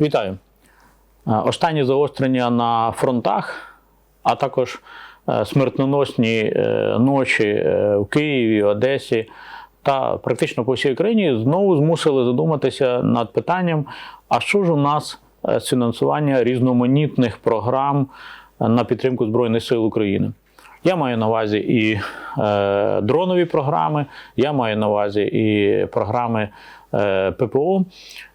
Вітаю. Е, Останні заострення на фронтах, а також е, смертоносні е, ночі в Києві, Одесі та практично по всій Україні знову змусили задуматися над питанням: а що ж у нас з фінансування різноманітних програм на підтримку Збройних сил України? Я маю на увазі і дронові програми, я маю на увазі і програми ППО,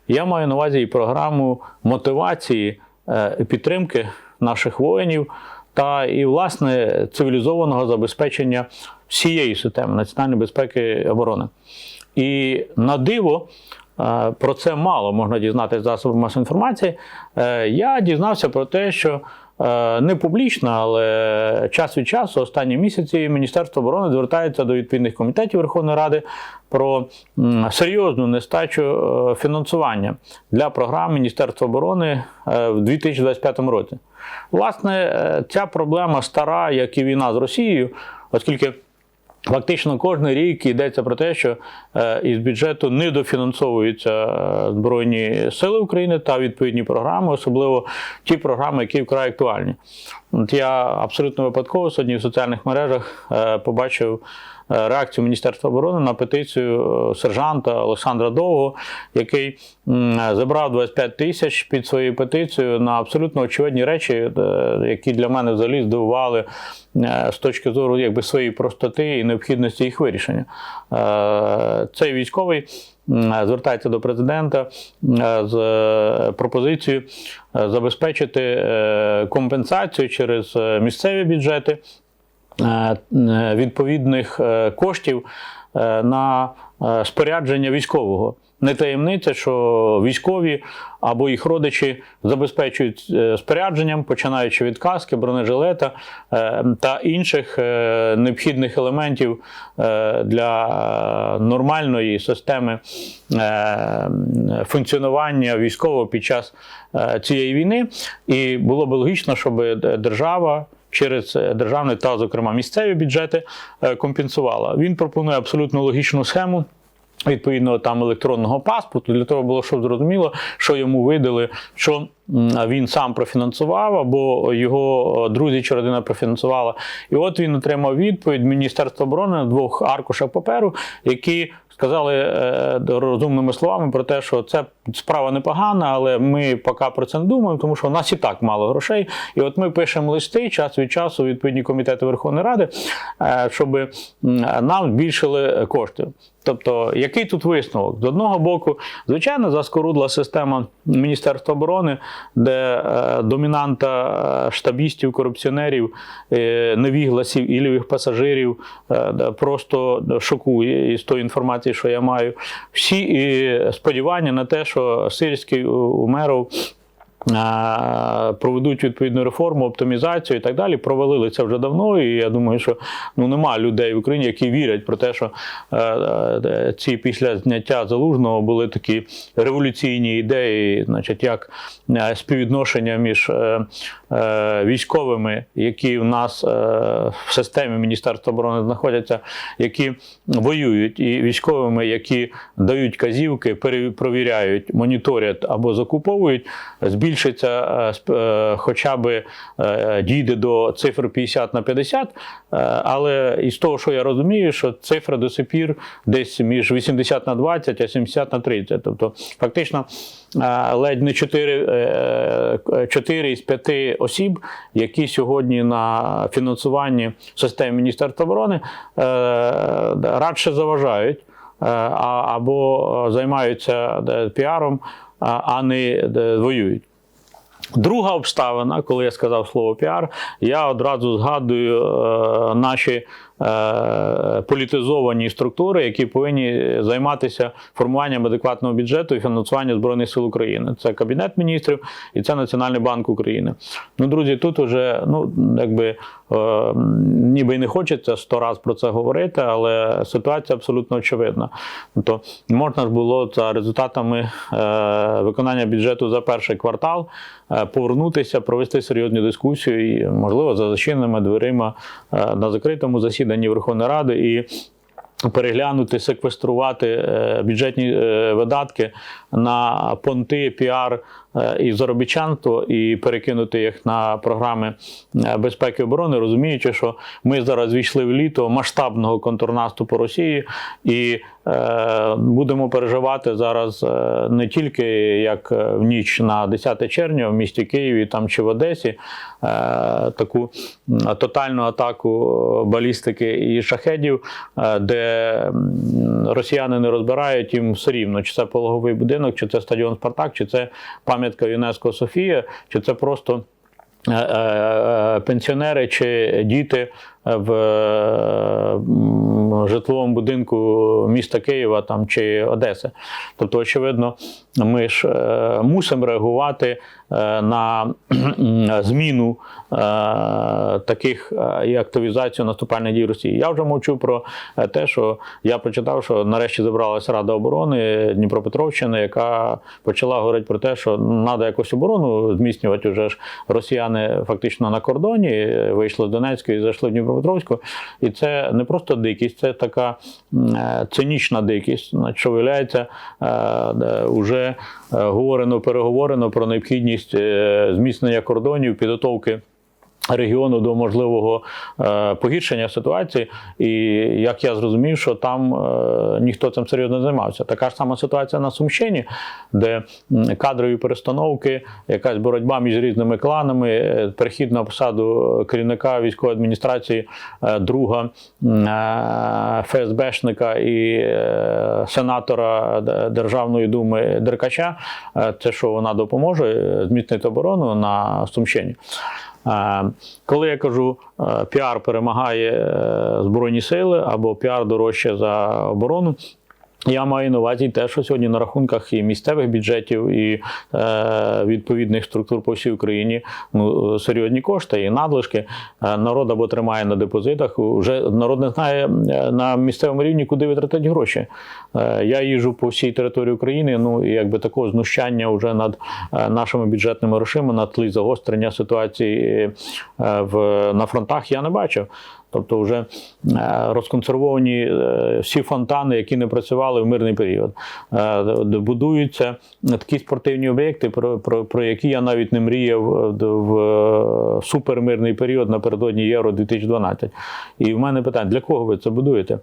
я маю на увазі і програму мотивації е, підтримки наших воїнів та і, власне, цивілізованого забезпечення всієї системи національної безпеки і оборони. І на диво. е, Про це мало можна дізнатися засобами масової інформації. Е, Я дізнався про те, що не публічно, але час від часу, останні місяці, Міністерство оборони звертається до відповідних комітетів Верховної Ради про серйозну нестачу е, фінансування для програм Міністерства оборони е, в 2025 році. Власне, е, ця проблема стара, як і війна з Росією, оскільки. Фактично кожен рік йдеться про те, що е, із бюджету недофінансовуються дофінансовуються Збройні Сили України та відповідні програми, особливо ті програми, які вкрай актуальні. От я абсолютно випадково сьогодні в соціальних мережах е, побачив е, реакцію Міністерства оборони на петицію е, сержанта Олександра Довго, який забрав 25 тисяч під своєю петицією на абсолютно очевидні речі, е, які для мене взагалі здивували е, з точки зору якби, своєї простоти і необхідності їх вирішення. Е, Цей військовий звертається до президента е, з е, пропозицією е, забезпечити е, компенсацію через е, місцеві бюджети е, е, відповідних е, коштів е, на е, спорядження військового. Не таємниця, що військові або їх родичі забезпечують е, спорядженням, починаючи від каски, бронежилета е, та інших е, необхідних елементів е, для е, нормальної системи е, функціонування військового під час е, цієї війни. І було б логічно, щоб держава через е, державний та, зокрема, місцеві бюджети е, компенсувала. Він пропонує абсолютно логічну схему. Відповідно там електронного паспорту для того було, щоб зрозуміло, що йому видали, що він сам профінансував, або його друзі чи родина профінансувала. І от він отримав відповідь Міністерства оборони на двох аркушах паперу, які сказали е, розумними словами про те, що це справа непогана, але ми поки про це не думаємо, тому що у нас і так мало грошей. І от ми пишемо листи час від часу відповідні комітети Верховної Ради, е, щоб нам збільшили кошти. Тобто, який тут висновок? З одного боку, звичайно, заскорудла система Міністерства оборони, де е, домінанта штабістів, корупціонерів, невігласів і лівих пасажирів просто шокує із тої інформації, що я маю. Всі і сподівання на те, що сирський Умеров проведуть відповідну реформу, оптимізацію і так далі. Провалили це вже давно. І я думаю, що ну нема людей в Україні, які вірять про те, що е, е, ці після зняття залужного були такі революційні ідеї, значить, як е, співвідношення між е, військовими, які в нас е, в системі Міністерства оборони знаходяться, які воюють, і військовими, які дають казівки, перепровіряють, моніторять або закуповують, збільшиться е, е, хоча б е, дійде до цифр 50 на 50, е, але із того, що я розумію, що цифра до сих пір десь між 80 на 20, а 70 на 30. Тобто, фактично, е, ледь не 4, 4 із 5 осіб, які сьогодні на фінансуванні системи Міністерства оборони е, радше заважають. е, Або займаються е, піаром, а- не е, воюють. Друга обставина, коли я сказав слово піар, я одразу згадую е, наші е, політизовані структури, які повинні займатися формуванням адекватного бюджету і фінансування Збройних сил України. Це Кабінет міністрів і це Національний банк України. Ну, друзі, тут уже ну, якби е, ніби й не хочеться сто раз про це говорити, але ситуація абсолютно очевидна. Тобто можна ж було за результатами е, виконання бюджету за перший квартал е, повернутися, провести серйозну дискусію і, можливо, за зачиненими дверима е, на закритому засіданні Верховної Ради і. Переглянути, секвеструвати е, бюджетні е, видатки на понти, піар е, і заробітчанство, і перекинути їх на програми е, безпеки і оборони, розуміючи, що ми зараз війшли в літо масштабного контрнаступу Росії, і е, будемо переживати зараз не тільки як в ніч на 10 червня в місті Києві там чи в Одесі, таку тотальну атаку балістики і шахедів, де росіяни не розбирають їм все рівно, чи це пологовий будинок, чи це стадіон Спартак, чи це пам'ятка ЮНЕСКО Софія, чи це просто е, е, пенсіонери чи діти в е, житловому будинку міста Києва там, чи Одеси. Тобто, очевидно, ми ж е, мусимо реагувати е, на зміну е, таких е, і активізацію наступальних дій Росії. Я вже мовчу про е, те, що я прочитав, що нарешті зібралася Рада оборони Дніпропетровщини, яка почала говорити про те, що треба якось оборону зміцнювати. Уже ж росіяни фактично на кордоні е, вийшли з Донецької і зайшли в Дніпропетровську. І це не просто дикість, це така е, цинічна дикість, що виявляється, вже говорено, переговорено про необхідність е, зміцнення кордонів, підготовки. Регіону до можливого е, погіршення ситуації, і як я зрозумів, що там е, ніхто цим серйозно не займався. Така ж сама ситуація на Сумщині, де кадрові перестановки, якась боротьба між різними кланами, е, перехід на посаду керівника військової адміністрації, друга ФСБшника і сенатора Державної думи Деркача. Це що вона допоможе зміцнити оборону на Сумщині. Коли я кажу, е, піар перемагає е, Збройні сили або піар дорожче за оборону. Я маю на увазі те, що сьогодні на рахунках і місцевих бюджетів, і е, відповідних структур по всій Україні ну, серйозні кошти і надлишки. Е, народ або тримає на депозитах. Уже народ не знає е, на місцевому рівні, куди витратити гроші. Е, я їжджу по всій території України. Ну і якби такого знущання вже над е, нашими бюджетними грошима, на тлі загострення ситуації в, на фронтах я не бачив. Тобто вже е, розконсервовані е, всі фонтани, які не працювали в мирний період. Е, Будуються такі спортивні об'єкти, про, про, про які я навіть не мріяв в супермирний період напередодні Євро 2012. І в мене питання: для кого ви це будуєте?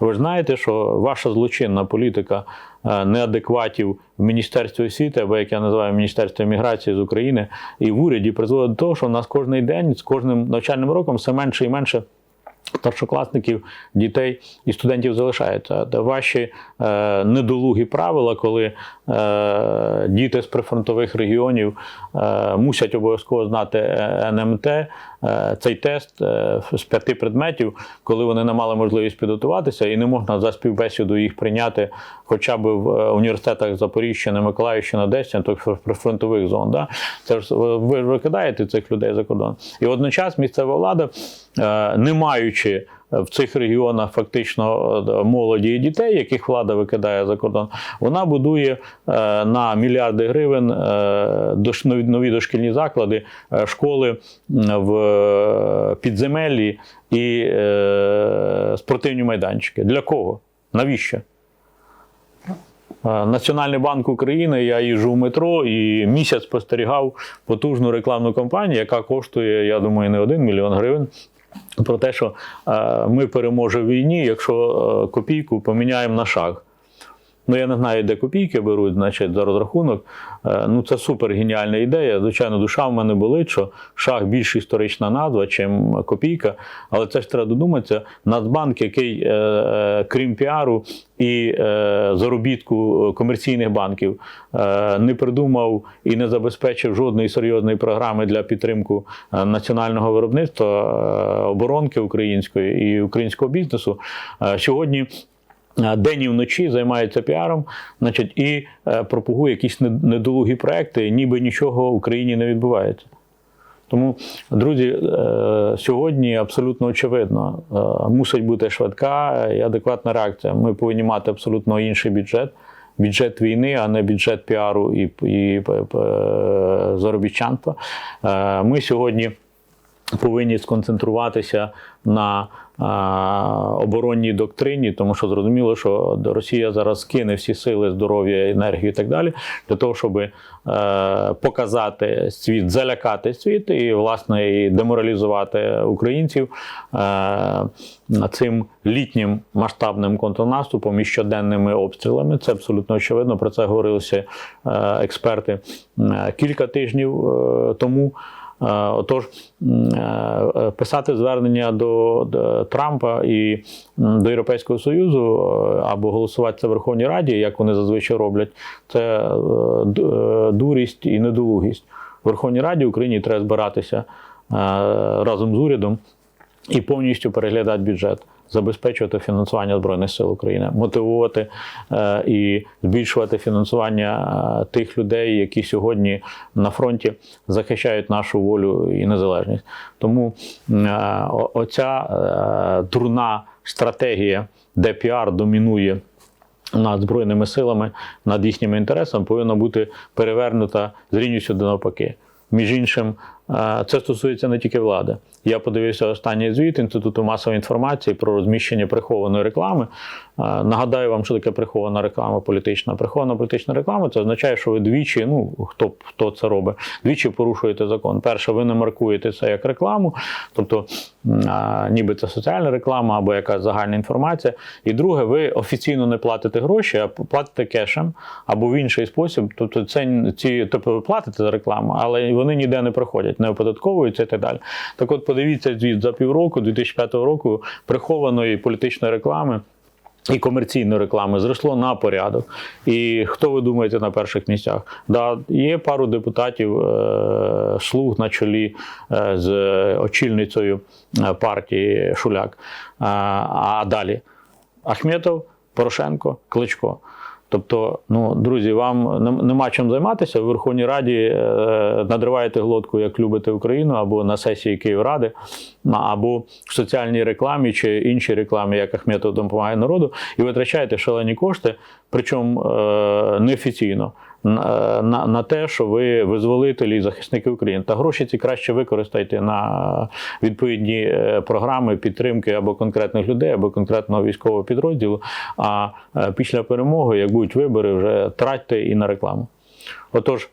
Ви ж знаєте, що ваша злочинна політика неадекватів в Міністерстві освіти, або як я називаю Міністерство міграції з України, і в уряді призводить до того, що у нас кожен день з кожним навчальним роком все менше і менше. Старшокласників, дітей і студентів залишається. Ваші е, недолугі правила, коли е, діти з прифронтових регіонів е, мусять обов'язково знати е, НМТ, е, цей тест е, з п'яти предметів, коли вони не мали можливість підготуватися, і не можна за співбесіду їх прийняти хоча б в е, університетах Запоріжжя, Миколаївщина, Одещина, тобто прифронтових зон. Да? Це ж ви ви викидаєте цих людей за кордон. І одночасно місцева влада, е, не маючи в цих регіонах фактично е, молоді і дітей, яких влада викидає за кордон, вона будує е, на мільярди гривень е, нові- дошкільні заклади, школи в підземеллі і спортивні майданчики. Для кого? Навіщо? Національний банк України, я їжджу в метро і місяць спостерігав потужну рекламну кампанію, яка коштує, я думаю, не один мільйон гривень. Про те, що е, ми переможемо в війні, якщо е, копійку поміняємо на шаг. Ну, я не знаю, де копійки беруть, значить, за розрахунок. Е, Ну, це супер геніальна ідея. Звичайно, душа в мене болить, що шаг більш історична назва, чим копійка. Але це ж треба додуматися. Нацбанк, який, е, е, крім піару і заробітку комерційних банків, не придумав і не забезпечив жодної серйозної програми для підтримку національного виробництва, оборонки української і українського бізнесу. Сьогодні день і вночі займається піаром, значить, і е, пропагує якісь недолугі проекти, ніби нічого в Україні не відбувається. Тому, друзі, е, сьогодні абсолютно очевидно, е, мусить бути швидка і адекватна реакція. Ми повинні мати абсолютно інший бюджет. Бюджет війни, а не бюджет піару і, і, е, заробітчанства. Е, Ми сьогодні повинні сконцентруватися на оборонній доктрині, тому що зрозуміло, що Росія зараз скине всі сили, здоров'я, енергію і так далі, для того, щоб е, показати світ, залякати світ і, власне, і деморалізувати українців е, цим літнім масштабним контрнаступом і щоденними обстрілами. Це абсолютно очевидно. Про це говорилися е, експерти кілька тижнів тому. Е, Отож, е, писати звернення до, Трампа і до Європейського Союзу е, або голосувати це в Верховній Раді, як вони зазвичай роблять, це е, е, дурість і недолугість. В Верховній Раді Україні треба збиратися е, разом з урядом і повністю переглядати бюджет, забезпечувати фінансування Збройних сил України, мотивувати е, і збільшувати фінансування е, тих людей, які сьогодні на фронті захищають нашу волю і незалежність. Тому е, оця дурна стратегія, де піар домінує над збройними силами, над їхніми інтересами, повинна бути перевернута з рівністю до навпаки. Між іншим, це стосується не тільки влади. Я подивився останній звіт Інституту масової інформації про розміщення прихованої реклами. Е, Нагадаю вам, що таке прихована реклама політична. Прихована політична реклама це означає, що ви двічі, ну хто, хто це робить, двічі порушуєте закон. Перше, ви не маркуєте це як рекламу, тобто ніби це соціальна реклама або якась загальна інформація. І друге, ви офіційно не платите гроші, а платите кешем або в інший спосіб. Тобто, це ці, тобто ви платите за рекламу, але вони ніде не проходять, не оподатковуються і так далі. Так от подивіться за півроку, 2005 року, прихованої політичної реклами. І комерційної реклами зросло на порядок. І хто ви думаєте на перших місцях? Да, є пару депутатів е, слуг на чолі е, з очільницею е, партії Шуляк. А, а далі Ахметов, Порошенко, Кличко. Тобто, ну, друзі, вам нема чим займатися. В Верховній Раді е, надриваєте глотку, як любите Україну, або на сесії Київради, або в соціальній рекламі чи іншій рекламі, як Ахметов допомагає народу, і витрачаєте шалені кошти, причому е, неофіційно. На, на, на те, що ви визволителі і захисники України. Та гроші ці краще використайте на відповідні е, програми підтримки або конкретних людей, або конкретного військового підрозділу. А е, після перемоги, як будуть вибори, вже тратьте і на рекламу. Отож.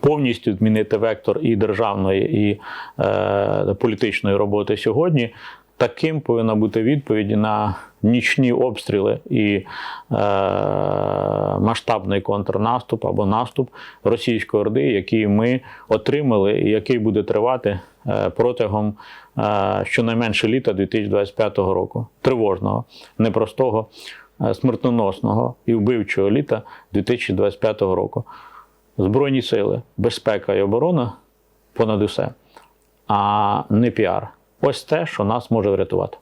Повністю змінити вектор і державної, і е, політичної роботи сьогодні. Таким повинна бути відповідь на нічні обстріли і е, масштабний контрнаступ або наступ російської орди, який ми отримали, і який буде тривати е, протягом е, щонайменше літа 2025 року. Тривожного, непростого, е, смертоносного і вбивчого літа 2025 року. Збройні сили, безпека і оборона понад усе, а не піар. Ось те, що нас може врятувати.